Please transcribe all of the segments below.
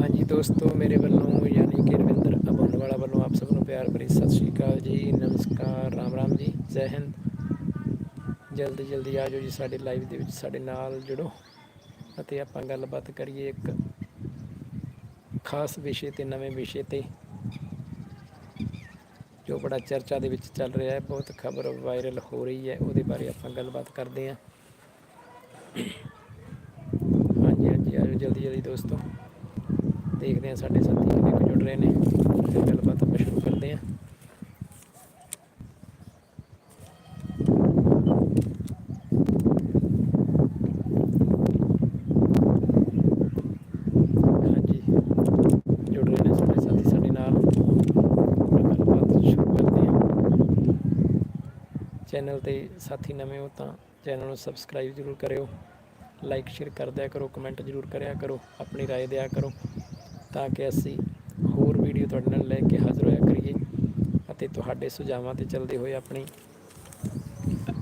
ਹਾਂਜੀ ਦੋਸਤੋ, ਮੇਰੇ ਵੱਲੋਂ ਯਾਨੀ ਕਿ ਰਵਿੰਦਰ ਅਬੋਨਵਾਲਾ ਵੱਲੋਂ ਆਪ ਸਭ ਨੂੰ ਪਿਆਰ ਭਰੀ ਸਤਿ ਸ਼੍ਰੀ ਅਕਾਲ ਜੀ। ਨਮਸਕਾਰ, ਰਾਮ ਰਾਮ ਜੀ। ਜੈ ਹਿੰਦ। ਜਲਦੀ ਜਲਦੀ ਆ ਜਾਓ ਜੀ ਸਾਡੇ ਲਾਈਵ ਦੇ ਵਿੱਚ, ਸਾਡੇ ਨਾਲ ਜੁੜੋ ਅਤੇ ਆਪਾਂ ਗੱਲਬਾਤ ਕਰੀਏ ਇੱਕ ਖਾਸ ਵਿਸ਼ੇ ਤੇ, ਨਵੇਂ ਵਿਸ਼ੇ ਤੇ। ਜੋ ਬੜਾ ਚਰਚਾ ਦੇ ਵਿੱਚ ਚੱਲ ਰਿਹਾ ਹੈ, ਬਹੁਤ ਖਬਰ ਵਾਇਰਲ ਹੋ ਰਹੀ ਹੈ, ਉਹਦੇ ਬਾਰੇ ਆਪਾਂ ਗੱਲਬਾਤ ਕਰਦੇ ਹਾਂ। ਹਾਂਜੀ ਹਾਂਜੀ, ਆਜੋ ਜਲਦੀ ਜਲਦੀ ਦੋਸਤੋ। ਦੇਖਦੇ ਹਾਂ ਸਾਡੇ ਸਾਥੀ ਕਿੰਨੇ ਜੁੜ ਰਹੇ ਨੇ, ਤੇ ਗੱਲਬਾਤ ਆਪਾਂ ਸ਼ੁਰੂ ਕਰਦੇ ਹਾਂ ਹਾਂਜੀ ਜੁੜ ਰਹੇ ਨੇ ਸਾਡੇ ਸਾਥੀ ਸਾਡੇ ਨਾਲ ਆਪਾਂ ਗੱਲਬਾਤ ਸ਼ੁਰੂ ਕਰਦੇ ਹਾਂ ਚੈਨਲ ਤੇ ਸਾਥੀ ਨਵੇਂ ਹੋ ਤਾਂ ਚੈਨਲ ਨੂੰ ਸਬਸਕ੍ਰਾਈਬ ਜ਼ਰੂਰ ਕਰਿਓ ਲਾਈਕ ਸ਼ੇਅਰ ਕਰ ਦਿਆ ਕਰੋ ਕਮੈਂਟ ਜ਼ਰੂਰ ਕਰਿਆ ਕਰੋ ਆਪਣੀ رائے ਦਿਆ ਕਰੋ ਤਾਂ ਕਿ ਅਸੀਂ ਹੋਰ ਵੀਡੀਓ ਤੁਹਾਡੇ ਨਾਲ ਲੈ ਕੇ ਹਾਜ਼ਰ ਹੋਇਆ ਕਰੀਏ ਅਤੇ ਤੁਹਾਡੇ ਸੁਝਾਵਾਂ ਤੇ ਚੱਲਦੇ ਹੋਏ ਆਪਣੀ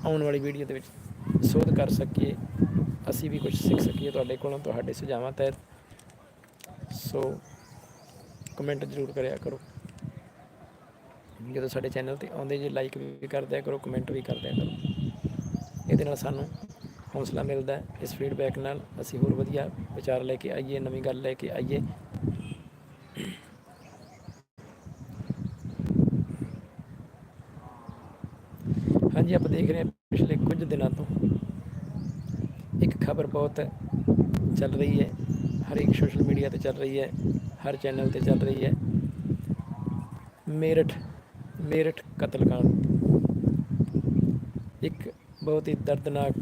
ਆਉਣ ਵਾਲੀ ਵੀਡੀਓ ਦੇ ਵਿੱਚ ਸੋਧ ਕਰ ਸਕੀਏ ਅਸੀਂ ਵੀ ਕੁਝ ਸਿੱਖ ਸਕੀਏ ਤੁਹਾਡੇ ਕੋਲੋਂ ਤੁਹਾਡੇ ਸੁਝਾਵਾਂ ਤਹਿਤ ਸੋ ਕਮੈਂਟ ਜ਼ਰੂਰ ਕਰਿਆ ਕਰੋ ਜਦੋਂ ਸਾਡੇ ਚੈਨਲ ਤੇ ਆਉਂਦੇ ਜੇ ਲਾਈਕ ਵੀ ਕਰ ਕਰੋ ਕਮੈਂਟ ਵੀ ਕਰ ਕਰੋ। ਇਹਦੇ ਨਾਲ ਸਾਨੂੰ ਹੌਸਲਾ ਮਿਲਦਾ ਇਸ ਫੀਡਬੈਕ ਨਾਲ ਅਸੀਂ ਹੋਰ ਵਧੀਆ ਵਿਚਾਰ ਲੈ ਕੇ ਆਈਏ, ਨਵੀਂ ਗੱਲ ਲੈ ਕੇ ਆਈਏ। ਹਾਂਜੀ, ਆਪਾਂ ਦੇਖ ਰਹੇ ਹਾਂ ਪਿਛਲੇ ਕੁਝ ਦਿਨਾਂ ਤੋਂ ਇੱਕ ਖਬਰ ਬਹੁਤ ਚੱਲ ਰਹੀ ਹੈ ਹਰ ਇੱਕ ਸੋਸ਼ਲ ਮੀਡੀਆ ਤੇ ਚੱਲ ਰਹੀ ਹੈ, ਹਰ ਚੈਨਲ ਤੇ ਚੱਲ ਰਹੀ ਹੈ। ਮੇਰਠ ਮੇਰਠ ਕਤਲकांड ਇੱਕ ਬਹੁਤ ਹੀ ਦਰਦਨਾਕ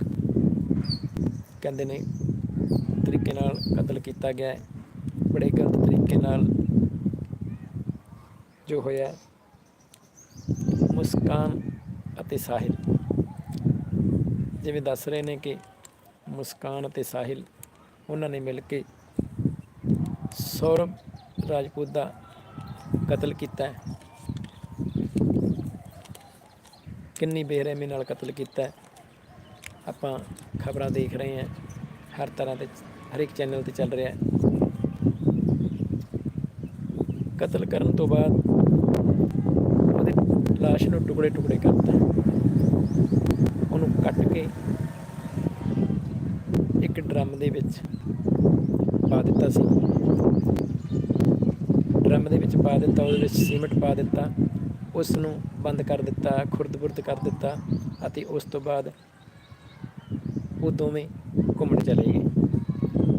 ਕਹਿੰਦੇ ਨੇ ਤਰੀਕੇ ਨਾਲ ਕਤਲ ਕੀਤਾ ਗਿਆ ਹੈ। ਬੜੇ ਗਲਤ ਤਰੀਕੇ ਨਾਲ ਜੋ ਹੋਇਆ ਮੁਸਕਾਨ ਅਤੇ ਸਾਹਿਲ। ਜਿਵੇਂ ਦੱਸ ਰਹੇ ਨੇ ਕਿ ਮੁਸਕਾਨ ਅਤੇ ਸਾਹਿਲ ਉਹਨਾਂ ਨੇ ਮਿਲ ਕੇ ਸੌਰਵ ਰਾਜਪੂਤ ਦਾ ਕਤਲ ਕੀਤਾ ਹੈ। ਕਿੰਨੀ ਬੇਰਹਿਮੀ ਨਾਲ ਕਤਲ ਕੀਤਾ ਆਪਾਂ ਖਬਰਾਂ ਦੇਖ ਰਹੇ ਹਾਂ। ਹਰ ਤਰ੍ਹਾਂ ਦੇ ਹਰ ਇੱਕ ਚੈਨਲ ਤੇ ਚੱਲ ਰਿਹਾ ਕਤਲ ਕਰਨ ਤੋਂ ਬਾਅਦ ਉਹਦੇ ਲਾਸ਼ ਨੂੰ ਟੁਕੜੇ ਟੁਕੜੇ ਕਰਤਾ ਉਹਨੂੰ ਕੱਟ ਕੇ ਇੱਕ ਡਰਮ ਦੇ ਵਿੱਚ ਪਾ ਦਿੱਤਾ ਸੀ। ਡਰਮ ਦੇ ਵਿੱਚ ਪਾ ਦਿੱਤਾ, ਉਹਦੇ ਵਿੱਚ ਸੀਮਟ ਪਾ ਦਿੱਤਾ। ਉਸ ਨੂੰ ਬੰਦ ਕਰ ਦਿੱਤਾ ਖੁਰਦ-ਬੁਰਦ ਕਰ ਦਿੱਤਾ ਅਤੇ ਉਸ ਤੋਂ ਬਾਅਦ ਉਹ ਦੋਵੇਂ ਘੁੰਮਣ ਚਲੇ ਗਏ।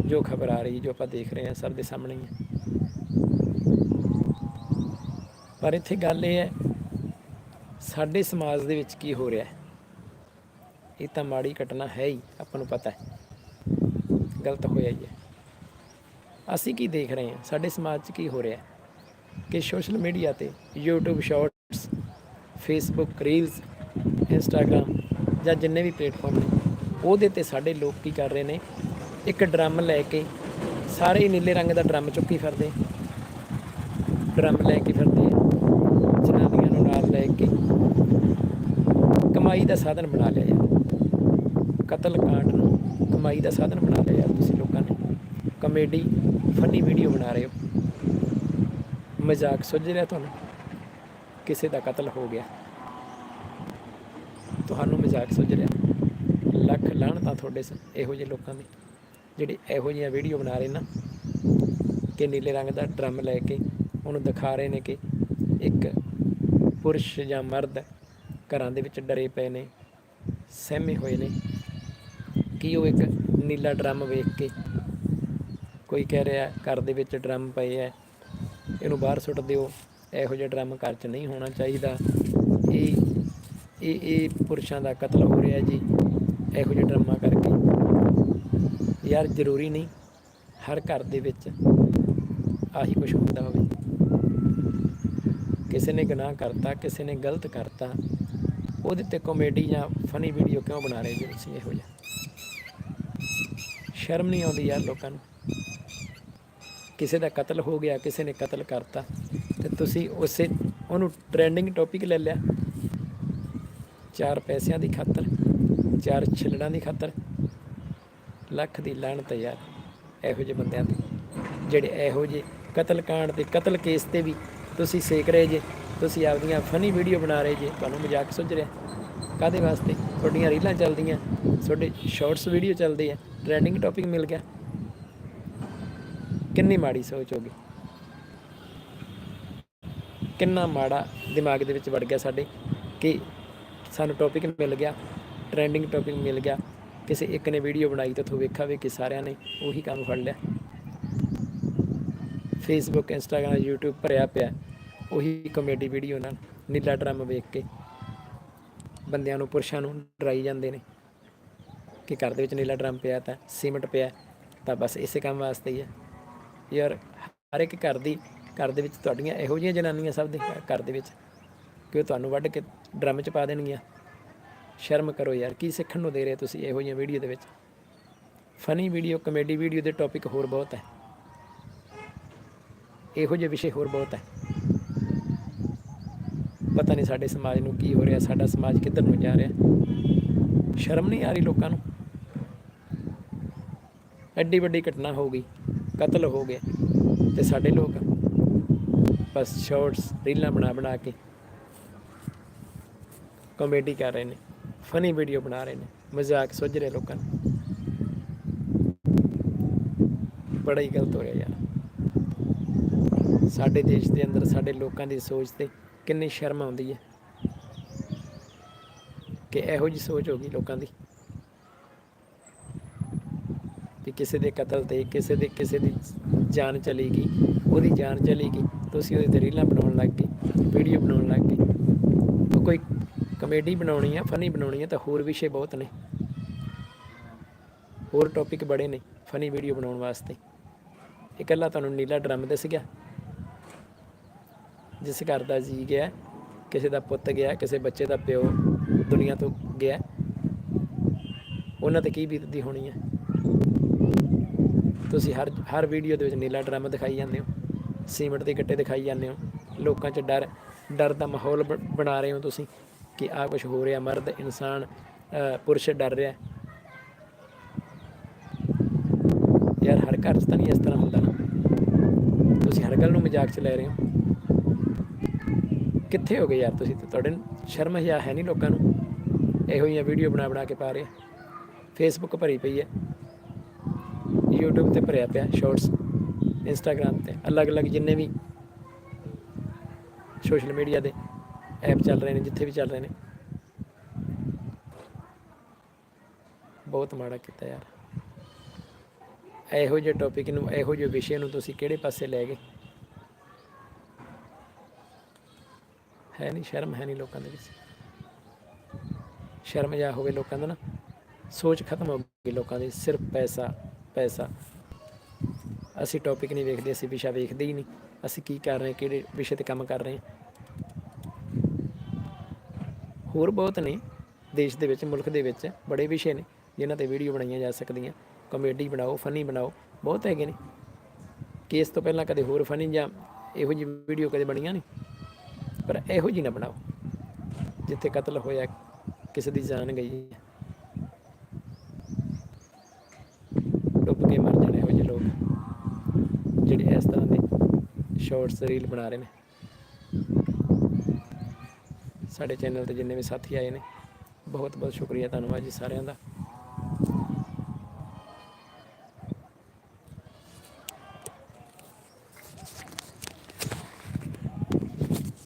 ਜੋ ਖਬਰ ਆ ਰਹੀ, ਜੋ ਆਪਾਂ ਦੇਖ ਰਹੇ ਹਾਂ ਸਭ ਦੇ ਸਾਹਮਣੇ ਹੀ ਹੈ। ਪਰ ਇੱਥੇ ਗੱਲ ਇਹ ਹੈ, ਸਾਡੇ ਸਮਾਜ ਦੇ ਵਿੱਚ ਕੀ ਹੋ ਰਿਹਾ ਹੈ? ਇਹ ਤਾਂ ਮਾੜੀ ਘਟਨਾ ਹੈ ਹੀ, ਆਪਾਂ ਨੂੰ ਪਤਾ ਹੈ। ਗਲਤ ਹੋਇਆ ਹੀ ਹੈ। ਅਸੀਂ ਕੀ ਦੇਖ ਰਹੇ ਹਾਂ? ਸਾਡੇ ਸਮਾਜ 'ਚ ਕੀ ਹੋ ਰਿਹਾ ਹੈ? ਕਿ ਸੋਸ਼ਲ ਮੀਡੀਆ ਤੇ YouTube shorts facebook reels Instagram ਜਾਂ ਜਿੰਨੇ ਵੀ ਪਲੇਟਫਾਰਮ ਨੇ, ਉਹਦੇ ਤੇ ਸਾਡੇ ਲੋਕ ਕੀ ਕਰ ਰਹੇ ਨੇ, ਇੱਕ ਡਰਮ ਲੈ ਕੇ ਸਾਰੇ ਹੀ ਨੀਲੇ ਰੰਗ ਦਾ ਡਰਮ ਚੁੱਕੀ ਫਿਰਦੇ ਡਰਮ ਲੈ ਕੇ ਫਿਰਦੇ ਆ। ਜਨਾਨੀਆਂ ਨੂੰ ਨਾਲ ਲੈ ਕੇ ਕਮਾਈ ਦਾ ਸਾਧਨ ਬਣਾ ਲਿਆ ਯਾਰ। ਕਤਲ ਕਾਂਡ ਨੂੰ ਕਮਾਈ ਦਾ ਸਾਧਨ ਬਣਾ ਲਿਆ ਯਾਰ ਤੁਸੀਂ ਲੋਕਾਂ ਨੇ। ਕਮੇਡੀ ਫਨੀ ਵੀਡੀਓ ਬਣਾ ਰਹੇ ਹੋ। ਮਜ਼ਾਕ ਸੁੱਝ ਰਿਹਾ ਤੁਹਾਨੂੰ। ਕਿਸੇ ਦਾ ਕਤਲ ਹੋ ਗਿਆ। ਤੁਹਾਨੂੰ ਮਜ਼ਾਕ ਸੁੱਝ ਰਿਹਾ। ਲੱਖ ਲਾਹਣਤਾਂ ਤੁਹਾਡੇ ਸ, ਇਹੋ ਜਿਹੇ ਲੋਕਾਂ ਦੀ। ਜਿਹੜੇ ਇਹੋ ਜਿਹੀਆਂ ਵੀਡੀਓ ਬਣਾ ਰਹੇ ਨਾ, ਕਿ ਨੀਲੇ ਰੰਗ ਦਾ ਡਰਮ ਲੈ ਕੇ ਉਹਨੂੰ ਦਿਖਾ ਰਹੇ ਨੇ ਕਿ ਇੱਕ ਪੁਰਸ਼ ਜਾਂ ਮਰਦ ਘਰਾਂ ਦੇ ਵਿੱਚ ਡਰੇ ਪਏ ਨੇ, ਸਹਿਮੇ ਹੋਏ ਨੇ। ਕਿ ਉਹ ਇੱਕ ਨੀਲਾ ਡਰਮ ਵੇਖ ਕੇ ਕੋਈ ਕਹਿ ਰਿਹਾ, ਘਰ ਦੇ ਵਿੱਚ ਡਰਮ ਪਏ ਐ, ਇਹਨੂੰ ਬਾਹਰ ਸੁੱਟ ਦਿਓ। ਇਹੋ ਜਿਹਾ ਡਰਮ ਘਰ 'ਚ ਨਹੀਂ ਹੋਣਾ ਚਾਹੀਦਾ। ਇਹ ਇਹ ਇਹ ਪੁਰਸ਼ਾਂ ਦਾ ਕਤਲ ਹੋ ਰਿਹਾ ਜੀ। ਇਹੋ ਜਿਹੇ ਡਰਮਾਂ ਕਰਕੇ। ਯਾਰ ਜ਼ਰੂਰੀ ਨਹੀਂ, ਹਰ ਘਰ ਦੇ ਵਿੱਚ ਆਹੀ ਕੁਝ ਹੁੰਦਾ ਹੋਵੇ। ਕਿਸੇ ਨੇ ਗੁਨਾਹ ਕਰਤਾ, ਕਿਸੇ ਨੇ ਗਲਤ ਕਰਤਾ, ਉਹਦੇ ਤੇ ਕਾਮੇਡੀ ਜਾਂ ਫਨੀ ਵੀਡੀਓ ਕਿਉਂ ਬਣਾ ਰਹੇ ਜੀ ਤੁਸੀਂ ਇਹੋ ਜਿਹਾ? ਸ਼ਰਮ ਨਹੀਂ ਆਉਂਦੀ ਯਾਰ ਲੋਕਾਂ ਨੂੰ। ਕਿਸੇ ਦਾ ਕਤਲ ਹੋ ਗਿਆ, ਕਿਸੇ ਨੇ ਕਤਲ ਕਰਤਾ। ਤੇ ਤੁਸੀਂ ਉਸੇ ਉਹਨੂੰ ਟ੍ਰੈਂਡਿੰਗ ਟੌਪਿਕ ਲੈ ਲਿਆ। ਚਾਰ ਪੈਸਿਆਂ ਦੀ ਖਾਤਰ, ਚਾਰ ਛਿਲੜਾਂ ਦੀ ਖਾਤਰ, ਲੱਖ ਦੀ ਲਾਹਣਤ ਹੈ ਯਾਰ ਇਹੋ ਜਿਹੇ ਬੰਦਿਆਂ ਤੇ, ਜਿਹੜੇ ਇਹੋ ਜਿਹੇ ਕਤਲकांड ਤੇ ਕਤਲ ਕੇਸ ਤੇ ਵੀ ਤੁਸੀਂ ਸੇਕ ਰਹੇ ਜੇ, ਤੁਸੀਂ ਆਪਦੀਆਂ ਫਨੀ ਵੀਡੀਓ ਬਣਾ ਰਹੇ ਜੇ, ਤੁਹਾਨੂੰ ਮਜ਼ਾਕ ਸੁੱਝ ਰਿਹਾ। ਕਾਦੇ ਵਾਸਤੇ? ਤੁਹਾਡੀਆਂ ਰੀਲਾਂ ਚੱਲਦੀਆਂ, ਤੁਹਾਡੇ ਸ਼ਾਰਟਸ ਵੀਡੀਓ ਚੱਲਦੇ ਆ ਟ੍ਰੈਂਡਿੰਗ ਟੌਪਿਕ ਮਿਲ ਗਿਆ। ਕਿੰਨੀ ਮਾੜੀ ਸੋਚ ਹੋਗੀ ਕਿੰਨਾ ਮਾੜਾ ਦਿਮਾਗ ਦੇ ਵਿੱਚ ਵੜ ਗਿਆ ਸਾਡੇ ਕਿ ਸਾਨੂੰ ਟੌਪਿਕ ਮਿਲ ਗਿਆ ਟ੍ਰੈਂਡਿੰਗ ਟੌਪਿਕ ਮਿਲ ਗਿਆ, ਕਿਸੇ ਇੱਕ ਨੇ ਵੀਡੀਓ ਬਣਾਈ ਤਾਂ ਉੱਥੋਂ ਵੇਖਾ ਵੇ ਕਿ ਸਾਰਿਆਂ ਨੇ ਉਹੀ ਕੰਮ ਫੜ ਲਿਆ। ਫੇਸਬੁੱਕ ਇੰਸਟਾਗ੍ਰਾਮ YouTube ਭਰਿਆ ਪਿਆ, ਉਹੀ ਕਮੇਡੀ ਵੀਡੀਓ ਨਾਲ ਨੀਲਾ ਡਰਮ ਵੇਖ ਕੇ ਬੰਦਿਆਂ ਨੂੰ ਪੁਰਸ਼ਾਂ ਨੂੰ ਡਰਾਈ ਜਾਂਦੇ ਨੇ ਕਿ ਘਰ ਦੇ ਵਿੱਚ ਨੀਲਾ ਡਰਮ ਪਿਆ ਤਾਂ ਸੀਮੈਂਟ ਪਿਆ ਤਾਂ ਬਸ ਇਸੇ ਕੰਮ ਵਾਸਤੇ ਹੀ ਹੈ ਯਾਰ, ਹਰ ਇੱਕ ਘਰ ਦੀ ਘਰ ਦੇ ਵਿੱਚ ਤੁਹਾਡੀਆਂ ਇਹੋ ਜਿਹੀਆਂ ਜਨਾਨੀਆਂ ਸਭ ਦੇ ਘਰ ਦੇ ਵਿੱਚ ਕਿ ਉਹ ਤੁਹਾਨੂੰ ਵੱਢ ਕੇ ਡਰਮ 'ਚ ਪਾ ਦੇਣਗੀਆਂ। ਸ਼ਰਮ ਕਰੋ ਯਾਰ, ਕੀ ਸਿੱਖਣ ਨੂੰ ਦੇ ਰਹੇ ਤੁਸੀਂ ਇਹੋ ਜਿਹੀਆਂ ਵੀਡੀਓ ਦੇ ਵਿੱਚ? ਫਨੀ ਵੀਡੀਓ ਕਮੇਡੀ ਵੀਡੀਓ ਦੇ ਟੌਪਿਕ ਹੋਰ ਬਹੁਤ ਹੈ। ਇਹੋ ਜਿਹੇ ਵਿਸ਼ੇ ਹੋਰ ਬਹੁਤ ਹੈ। ਪਤਾ ਨਹੀਂ ਸਾਡੇ ਸਮਾਜ ਨੂੰ ਕੀ ਹੋ ਰਿਹਾ, ਸਾਡਾ ਸਮਾਜ ਕਿੱਧਰ ਨੂੰ ਜਾ ਰਿਹਾ। ਸ਼ਰਮ ਨਹੀਂ ਆ ਰਹੀ ਲੋਕਾਂ ਨੂੰ? ਐਡੀ ਵੱਡੀ ਘਟਨਾ ਹੋ ਗਈ, ਕਤਲ ਹੋ ਗਿਆ ਤੇ ਸਾਡੇ ਲੋਕ ਬਸ ਸ਼ਾਰਟਸ ਰੀਲਾਂ ਬਣਾ ਬਣਾ ਕੇ ਕਾਮੇਡੀ ਕਰ ਰਹੇ ਨੇ ਫਨੀ ਵੀਡੀਓ ਬਣਾ ਰਹੇ ਨੇ, ਮਜ਼ਾਕ ਸੁੱਝ ਰਹੇ ਲੋਕਾਂ ਨੂੰ। ਬੜਾ ਹੀ ਗਲਤ ਹੋ ਰਿਹਾ ਯਾਰ। ਸਾਡੇ ਦੇਸ਼ ਦੇ ਅੰਦਰ, ਸਾਡੇ ਲੋਕਾਂ ਦੀ ਸੋਚ ਤੇ ਕਿੰਨੀ ਸ਼ਰਮ ਆਉਂਦੀ ਹੈ ਕਿ ਇਹੋ ਜੀ ਸੋਚ ਹੋ ਗਈ ਲੋਕਾਂ ਦੀ। ਕਿ ਕਿਸੇ ਦੇ ਕਤਲ ਤੇ, ਕਿਸੇ ਦੇ, ਕਿਸੇ ਦੀ ਜਾਨ ਚਲੀ ਗਈ। ਉਹਦੀ ਜਾਨ ਚਲੀ ਗਈ ਤੁਸੀਂ ਉਹਦੇ ਤੇ ਰੀਲਾਂ ਬਣਾਉਣ ਲੱਗ ਗਏ ਵੀਡੀਓ ਬਣਾਉਣ ਲੱਗ ਗਏ। ਕੋਈ ਕਮੇਡੀ ਬਣਾਉਣੀ ਆ ਫਨੀ ਬਣਾਉਣੀ ਆ ਤਾਂ ਹੋਰ ਵਿਸ਼ੇ ਬਹੁਤ ਨੇ। ਹੋਰ ਟੌਪਿਕ ਬੜੇ ਨੇ ਫਨੀ ਵੀਡੀਓ ਬਣਾਉਣ ਵਾਸਤੇ। ਇਕੱਲਾ ਤੁਹਾਨੂੰ ਨੀਲਾ ਡਰਮ ਦੇ ਗਿਆ ਜਿਸ ਘਰ ਦਾ ਜੀ ਗਿਆ, ਕਿਸੇ ਦਾ ਪੁੱਤ ਗਿਆ, ਕਿਸੇ ਬੱਚੇ ਦਾ ਪਿਓ ਦੁਨੀਆ ਤੋਂ ਗਿਆ, ਉਹਨਾਂ ਤੇ ਕੀ ਬੀਤਦੀ ਹੋਣੀ ਹੈ ਤੁਸੀਂ ਹਰ ਹਰ ਵੀਡੀਓ ਦੇ ਵਿੱਚ ਨੀਲਾ ਡਰਮ ਦਿਖਾਈ ਜਾਂਦੇ ਹੋ। ਸੀਮੈਂਟ ਦੇ ਗੱਟੇ ਦਿਖਾਈ ਜਾਂਦੇ ਹੋ। ਲੋਕਾਂ 'ਚ ਡਰ ਡਰ ਦਾ ਮਾਹੌਲ ਬਣਾ ਰਹੇ ਹੋ ਤੁਸੀਂ ਕਿ ਆਹ ਕੁਝ ਹੋ ਰਿਹਾ, ਮਰਦ, ਇਨਸਾਨ ਪੁਰਸ਼ ਡਰ ਰਿਹਾ। ਯਾਰ ਹਰ ਘਰ 'ਚ ਤਾਂ ਨਹੀਂ ਇਸ ਤਰ੍ਹਾਂ ਹੁੰਦਾ। ਨਾ ਤੁਸੀਂ ਹਰ ਗੱਲ ਨੂੰ ਮਜ਼ਾਕ 'ਚ ਲੈ ਰਹੇ ਹੋ। ਕਿੱਥੇ ਹੋ ਗਏ ਯਾਰ ਤੁਸੀਂ? ਤੇ ਤੁਹਾਡੇ ਸ਼ਰਮ ਹਿਆ ਹੈ ਨਹੀਂ ਲੋਕਾਂ ਨੂੰ। ਇਹੋ ਜਿਹੀਆਂ ਵੀਡੀਓ ਬਣਾ ਬਣਾ ਕੇ ਪਾ ਰਹੇ ਫੇਸਬੁੱਕ ਭਰੀ ਪਈ ਹੈ। YouTube ਤੇ ਭਰਿਆ ਪਿਆ ਸ਼ਾਰਟਸ ਇੰਸਟਾਗ੍ਰam ਤੇ, ਅਲੱਗ-ਅਲੱਗ ਜਿੰਨੇ ਵੀ ਸੋਸ਼ਲ ਮੀਡੀਆ ਦੇ ਐਪ ਚੱਲ ਰਹੇ ਨੇ, ਜਿੱਥੇ ਵੀ ਚੱਲ ਰਹੇ ਨੇ। ਬਹੁਤ ਮਾੜਾ ਕੀਤਾ ਯਾਰ। ਇਹੋ ਜਿਹੇ ਟੌਪਿਕ ਨੂੰ, ਇਹੋ ਜਿਹੇ ਵਿਸ਼ੇ ਨੂੰ ਤੁਸੀਂ ਕਿਹੜੇ ਪਾਸੇ ਲੈ ਗਏ? ਹੈ ਨਹੀਂ ਸ਼ਰਮ, ਹੈ ਨਹੀਂ ਲੋਕਾਂ ਦੇ ਵਿੱਚ। ਸ਼ਰਮ ਜਾ ਹੋਵੇ ਲੋਕਾਂ ਦਾ ਨਾ। ਸੋਚ ਖਤਮ ਹੋ ਗਈ ਲੋਕਾਂ ਦੀ, ਸਿਰਫ ਪੈਸਾ ਪੈਸਾ। ਅਸੀਂ ਟੌਪਿਕ ਨਹੀਂ ਵੇਖਦੇ, ਅਸੀਂ ਵਿਸ਼ਾ ਵੇਖਦੇ ਹੀ ਨਹੀਂ। ਅਸੀਂ ਕੀ ਕਰ ਰਹੇ, ਕਿਹੜੇ ਵਿਸ਼ੇ ਤੇ ਕੰਮ ਕਰ ਰਹੇ ਹਾਂ। ਹੋਰ ਬਹੁਤ ਨੇ ਦੇਸ਼ ਦੇ ਵਿੱਚ, ਮੁਲਕ ਦੇ ਵਿੱਚ ਬੜੇ ਵਿਸ਼ੇ ਨੇ ਜਿਨ੍ਹਾਂ ਤੇ ਵੀਡੀਓ ਬਣਾਈਆਂ ਜਾ ਸਕਦੀਆਂ। ਕਾਮੇਡੀ ਬਣਾਓ ਫਨੀ ਬਣਾਓ, ਬਹੁਤ ਹੈਗੇ ਨੇ। ਕੇਸ ਤੋਂ ਪਹਿਲਾਂ ਕਦੇ ਹੋਰ ਫਨੀ ਜਾਂ ਇਹੋ ਜਿਹੀ ਵੀਡੀਓ ਕਦੇ ਬਣੀਆਂ ਨਹੀਂ। ਪਰ ਇਹੋ ਜਿਹੀ ਨਾ ਬਣਾਓ, ਜਿੱਥੇ ਕਤਲ ਹੋਇਆ, ਕਿਸੇ ਦੀ ਜਾਨ ਗਈ ਹੈ ਡੁੱਬ ਕੇ ਮਰ ਜਾਣੇ ਇਹੋ ਜਿਹੇ ਲੋਕ ਜਿਹੜੇ ਇਸ ਤਰ੍ਹਾਂ ਦੇ ਸ਼ਾਰਟਸ ਰੀਲ ਬਣਾ ਰਹੇ ਨੇ। ਸਾਡੇ ਚੈਨਲ ਤੇ ਜਿੰਨੇ ਵੀ ਸਾਥੀ ਆਏ ਨੇ ਬਹੁਤ ਬਹੁਤ ਸ਼ੁਕਰੀਆ ਧੰਨਵਾਦ ਜੀ ਸਾਰਿਆਂ ਦਾ।